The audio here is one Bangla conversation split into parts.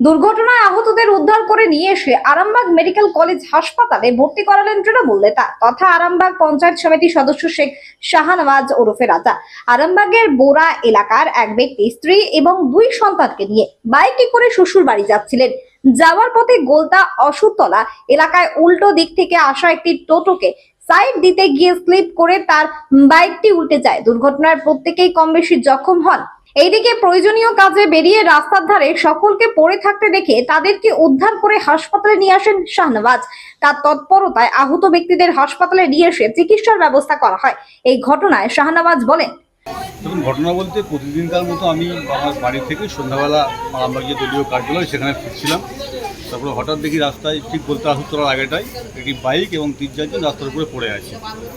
দুর্ঘটনায় আহতদের উদ্ধার করে নিয়ে এসে আরামবাগ মেডিকেল কলেজ হাসপাতালে ভর্তি করালেন তৃণমূল নেতা তথা আরামবাগ পঞ্চায়েত সমিতির সদস্য শেখ শাহানওয়াজ ওরফে রাজা। আরামবাগের বোরা এলাকার এক ব্যক্তি, স্ত্রী এবং দুই সন্তানকে নিয়ে বাইকে করে শ্বশুর বাড়ি যাচ্ছিলেন। যাওয়ার পথে গোলতা অসুতলা এলাকায় উল্টো দিক থেকে আসা একটি টোটোকে সাইড দিতে গিয়ে স্লিপ করে তার বাইকটি উল্টে যায়। দুর্ঘটনার প্রত্যেকেই কম বেশি জখম হন। এইদিকে প্রয়োজনীয় কাজে বেরিয়ে রাস্তার ধারে সকলকে পড়ে থাকতে দেখে তাদেরকে উদ্ধার করে হাসপাতালে নিয়ে আসেন শাহনওয়াজ? তার তৎপরতায় আহত ব্যক্তিদের হাসপাতালে নিয়ে এসে চিকিৎসার ব্যবস্থা করা হয়। এই ঘটনায় শাহনওয়াজ বলেন, দেখুন, ঘটনা বলতে প্রতিদিনকার মতো আমি আমার বাড়ি থেকে সন্ধ্যাবেলা আরামবাগ যে দলীয় কার্যালয় সেখানে ফিরছিলাম। তারপরে হঠাৎ দেখি রাস্তায় ঠিক বলতে আসুতলার আগেটাই একটি বাইক এবং তিন চারজন রাস্তার উপরে পড়ে আছে।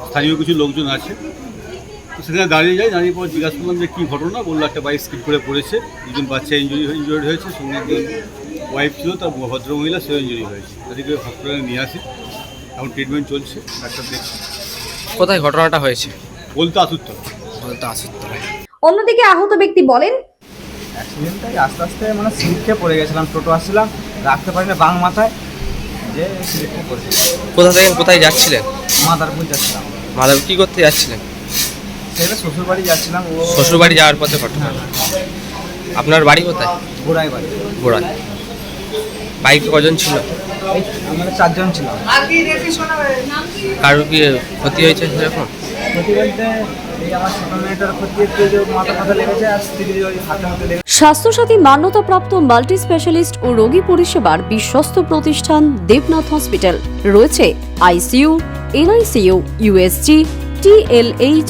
স্থানীয় কিছু লোকজন আছে। তো সেখানে দাঁড়িয়ে যাই দাঁড়িয়ে পর জিজ্ঞাসা করলাম যে কী ঘটনা বলল একটা বাইক স্কিপ করে পড়েছে দুজন বাচ্চা ইঞ্জুরি ইঞ্জুরি হয়েছে সঙ্গে একজন ওয়াইফ ছিল তার ভদ্রমহিলা সেও ইঞ্জুরি হয়েছে। তাদেরকে হসপিটালে নিয়ে আসি এখন ট্রিটমেন্ট চলছে ডাক্তার দেখছি। কোথায় ঘটনাটা হয়েছে? বলতে আসুতলা বলতে আসুত্তরায় অন্যদিকে আহত ব্যক্তি বলেন অ্যাক্সিডেন্টটাই আস্তে আস্তে মানে স্লিপ পড়ে গেছিলাম টোটো আসছিলাম রাখতে পারি না বাং মাথায় যে স্লিপ খেয়ে পড়ে কোথা থেকে কোথায় যাচ্ছিলেন? মাদারপুর যাচ্ছিলাম। মাদার কী করতে যাচ্ছিলেন? শ্বশুর বাড়ি যাচ্ছিলাম ও শ্বশুর বাড়ি যাওয়ার পথে ঘটনা। আপনার বাড়ি কোথায়? গোড়াই বাড়ি। গোড়ায় বাইকে কজন ছিল? আমরা চারজন ছিলাম কারোর কি ক্ষতি হয়েছে সেরকম? স্বাস্থ্যসাথী মান্যতাপ্রাপ্ত মাল্টি স্পেশালিস্ট ও রোগী পরিষেবার বিশ্বস্ত প্রতিষ্ঠান দেবনাথ হসপিটাল। রয়েছে ICU NICU USG TLH